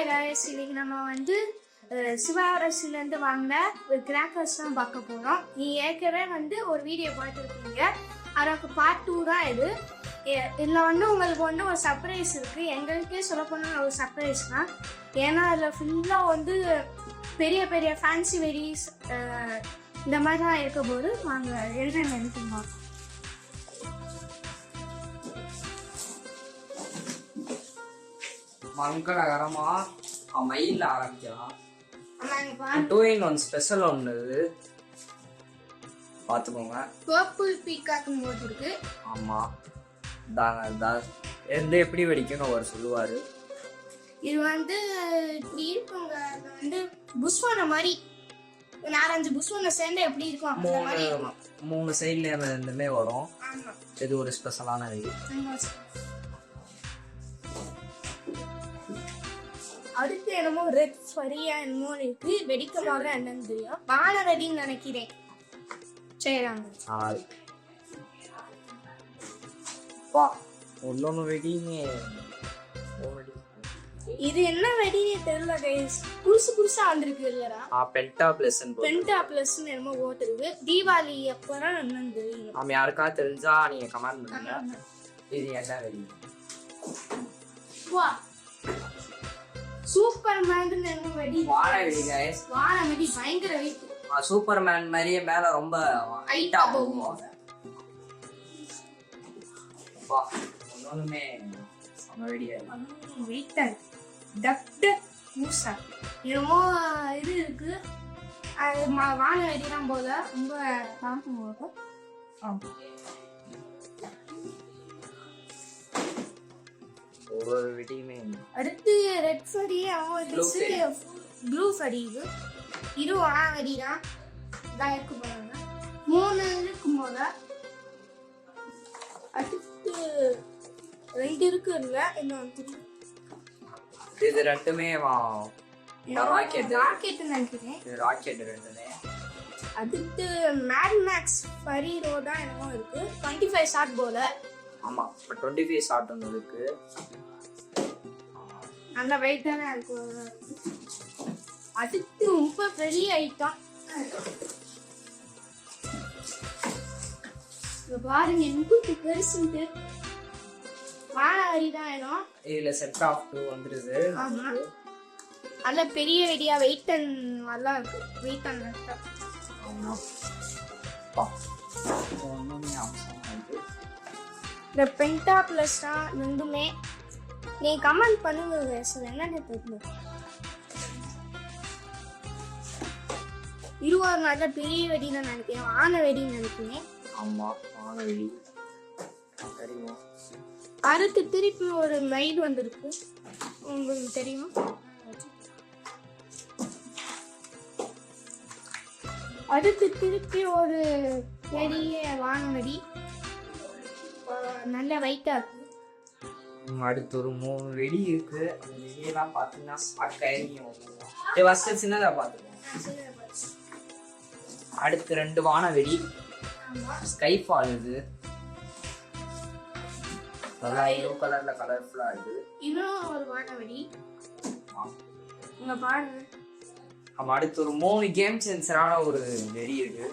Hi Royce இன்னைக்கு நம்ம வந்து அஹ், சிவாரசுலேருந்து வாங்கின ஒரு கிராக்கர்ஸ் தான் பார்க்க போகிறோம் நீ ஏற்கனவே வந்து ஒரு வீடியோ பார்த்துருக்கீங்க அதற்கு பார்ட் டூ தான் இது. இதில் வந்து உங்களுக்கு வந்து ஒரு சர்ப்ரைஸ் இருக்குது எங்களுக்கே சொல்லப்போனால் ஒரு சர்ப்ரைஸ் தான். ஏன்னா அதில் ஃபுல்லாக வந்து பெரிய பெரிய ஃபேன்சி வெடிஸ் இந்த மாதிரி தான் இருக்க போது வாங்க எழுதுன்னு நினைக்கிறோம் மங்களகரமா மயில ஆரம்பிக்கலாம். ஆமாங்க பாருங்க டூ இன் ஒன் ஸ்பெஷல் ஒன்று இது பார்த்துக்கோங்க. பர்பிள் பீக்காக்கும் போது இருக்கு. ஆமாம் தாங்க தா எந்த எப்படி வெடிக்கும்னு அவர் சொல்லுவார். இது வந்து இப்படி இருக்குங்க. அது வந்து புஷ்வான மாதிரி. நாலஞ்சு புஷ்வான சேர்ந்து எப்படி இருக்கும்? அந்த மூணு மாதிரி. மூணு சைட்ல இருந்துமே வரும். இது ஒரு ஸ்பெஷலான இது. அடுத்து என்னமோ ரெட் ஃபரியா என்னமோ இருக்கு. வெடிக்க போற என்னன்னு தெரியும் வானரடின்னு நினைக்கிறேன் போ ஒன்னொன்று வெடிங்க வெடி. இது என்ன வெடினே தெரியல கைஸ் புதுசு புதுசா வந்திருக்கு இல்லையா ஆ பென்டா போட்டு பென்டா பிளஸ் என்னமோ போட்டிருக்கு. தீபாவளி அப்பதான் என்னன்னு தெரியும் நம்ம யாருக்கா தெரிஞ்சா நீங்க கமெண்ட் பண்ணுங்க. இது என்ன வெடி? வா. சூப்பர் மேன் என்ன வெடி? வாழை வெடி கைஸ் வான வெடி பயங்கர வெயிட் சூப்பர் மேன் மாதிரியே மேல ரொம்ப ஹைட்டா போகும் வா ஒன்னொன்றுமே செம வெடியா. வெயிட்டர் டக்டர் மூசா. என்னமோ இது இருக்கு. அது வான வெடிலாம் போல. ரொம்ப தாக்கம் போகும். ஒரு வெடியுமே அடுத்து ரெட் Blue fairy. ப்ளூ ஃபடி இது. இது வான வெடி தான். இதான் இருக்கு பாருங்க மூணு இருக்கும் போல. அடுத்து ரெண்டு இருக்கு இல்ல இன்னொன்று இது ரெண்டுமே ராக்கெட் ராக்கெட் நினைக்கிறேன். ராக்கெட் ரெண்டுமே. அடுத்து மேட் மேக்ஸ் ஃபரி ரோடா என்னமோ இருக்கு. டுவெண்ட்டி ஃபைவ் ஷாட் போல. ஆமா இப்போ டுவெண்ட்டி ஃபைவ் இருக்கு. நல்ல வெயிட்டான இருக்கு. அடுத்து ரொம்ப பெரிய ஐட்டம் பாருங்க எனக்கு பெருசுன்ட்டு வாழை தான் இடம். இதுல செட் ஆஃப் டூ வந்துருது. ஆமா. நல்ல பெரிய வெடியா வெயிட் அண்ட் நல்லா இருக்கு. வெயிட் அண்ட் ஆமா. பா. இந்த பென்டா பிளஸ் தான் ரெண்டுமே நீ கமெண்ட் பண்ணுங்க சார் என்னன்னு தெரியல. இருபது நல்ல பெரிய வெடி தான் நினைக்கிறேன். ஆன வெடின்னு நினைக்கிறேன். ஆமா வானவெளி தெரியும்? அடுத்து திருப்பி ஒரு மெயில் வந்திருக்கு. உங்களுக்கு தெரியுமா? அடுத்து திருப்பி ஒரு பெரிய வானவெடி நல்ல வெயிட்டா இருக்கு. அடுத்து ஒரு மூணு வெடி இருக்கு. அந்த வெடியெல்லாம் பார்த்தீங்கன்னா சாக்காயும் ஃபர்ஸ்ட் சின்னதா பார்த்துக்கோங்க அடுத்து ரெண்டு வானவெடி ஸ்கை ஃபால் இது. நல்லா ப்ளூ கலர்ல கலர்ஃபுல்லா இருக்கு இன்னும் ஒரு வானவெடி இங்க பாருங்க. நம்ம அடுத்து ஒரு மூணு கேம் சென்சரான ஒரு வெடி இருக்கு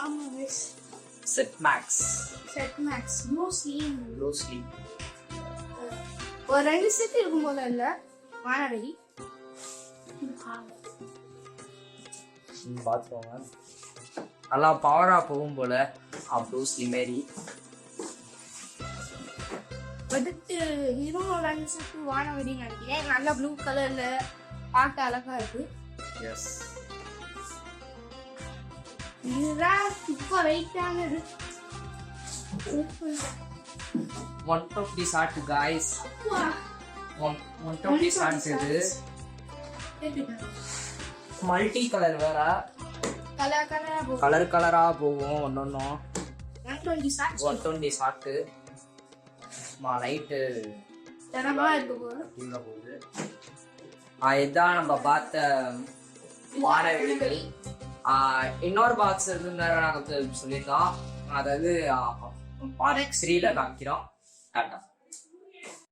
ஆமா மேக்ஸ் செட் மேக்ஸ் ப்ளூ ஸ்லீம் ப்ளூ ஸ்லீப் ஒரு ரெண்டு செட் இருக்கும் போல இல்ல? வானவெடி பார்த்துக்கோங்க நல்லா பவரா போகும் போல. ப்ளூ ஸ்லீ மாரி. அடுத்து இதுவும் ரெண்டு செட் வானவெடி நினைக்கிறேன். நல்லா ப்ளூ கலர்ல பார்க்க அழகா இருக்கு. எஸ் இதுதான் இப்போ வெயிட்டானது one twenty shot guys one one twenty shots இது. மல்டி கலர் வேற. கலர் கலரா போகும். ஒன்னொன்னும். ஒன் டுவெண்ட்டி ஷாட்டு மா லைட்டு கீழே போகுது. ஆ, இதுதான் நம்ம பார்த்த வானவெளிகள் ஆ, இன்னொரு பாக்ஸ் இருந்தார நாங்கள் சொல்லியிருக்கோம் அதாவது ஃபாரெக்ஸ் த்ரீல காமிக்கிறோம். டாட்டா